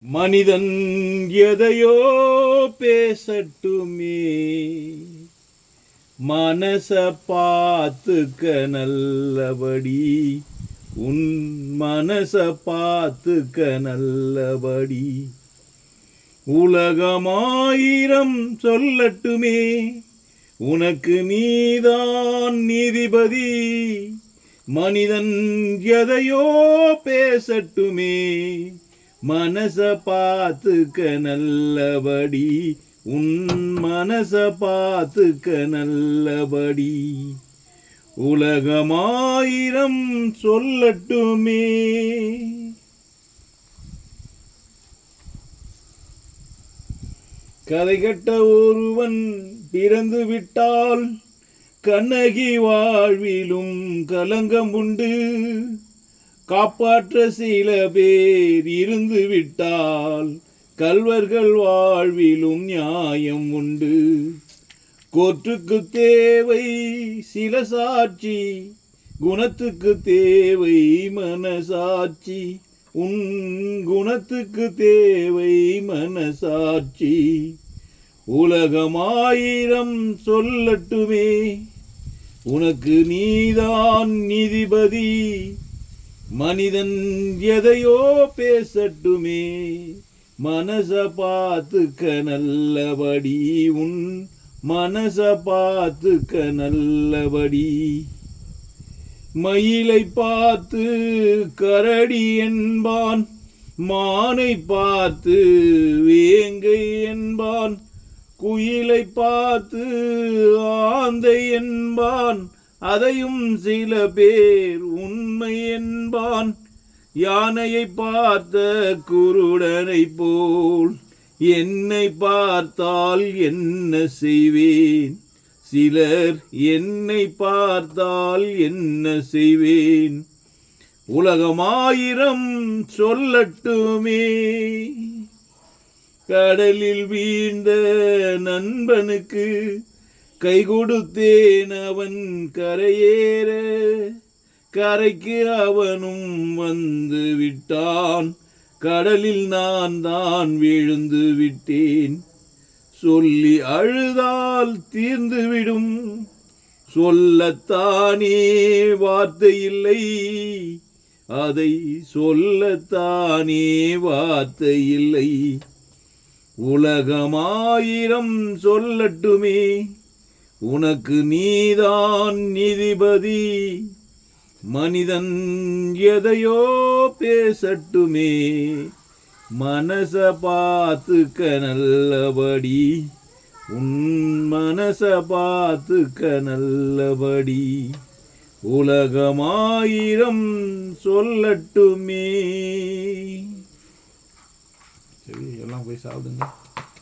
மனிதன் எதையோ பேசட்டுமே. மனச பார்த்துக்க நல்லபடி உன் மனச பார்த்துக்க நல்லபடி. உலகமாயிரம் சொல்லட்டுமே உனக்கு நீதான் நீதிபதி. மனிதன் எதையோ பேசட்டுமே. மனச பார்த்துக்க நல்லபடி. உன் மனச பார்த்துக்க நல்லபடி. உலகமாயிரம் சொல்லட்டுமே. கதை கட்ட ஒருவன் பிறந்து விட்டால் கண்ணகி வாழ்விலும் கலங்கம் உண்டு காப்பாற்ற சில பேர் இருந்து விட்டால் கல்வர்கள் வாழ்விலும் நியாயம் உண்டு. கோற்றுக்கு தேவை சில சாட்சி குணத்துக்கு தேவை மனசாட்சி. உன் குணத்துக்கு தேவை மனசாட்சி. உலகமாயிரம் சொல்லட்டுமே உனக்கு நீதான் நீதிபதி. மனிதன் எதையோ பேசட்டுமே மனச பார்த்துக்க நல்லபடி. உன் மனச பார்த்துக்க நல்லபடி. மயிலை பார்த்து கரடி என்பான் மானை பார்த்து வேங்கை என்பான் குயிலை பார்த்து ஆந்தை என்பான் அதையும் சில பேர் உண்மை என்பான். யானையை பார்த்த குருடனை போல் என்னை பார்த்தால் என்ன செய்வேன்? சிலர் என்னை பார்த்தால் என்ன செய்வேன்? உலகமாயிரம் சொல்லட்டுமே. கடலில் வீழ்ந்த நண்பனுக்கு கை கொடுத்தேன் அவன் கரையேற. கரைக்கு அவனும் வந்து விட்டான். கடலில் நான் தான் விழுந்து விட்டேன். சொல்லி அழுதால் தீர்ந்துவிடும் சொல்லத்தானே வார்த்தை இல்லை. அதை சொல்லத்தானே வார்த்தை இல்லை. உலகமாயிரம் சொல்லட்டுமே. உனக்கு நீதான் நீதிபதி. மனிதன் எதையோ பேசட்டுமே. மனச பார்த்துக்க நல்லபடி. உன் மனச பார்த்துக்க நல்லபடி. உலகமாயிரம் சொல்லட்டுமே. சரி எல்லாம் போய் சாப்பிடுங்க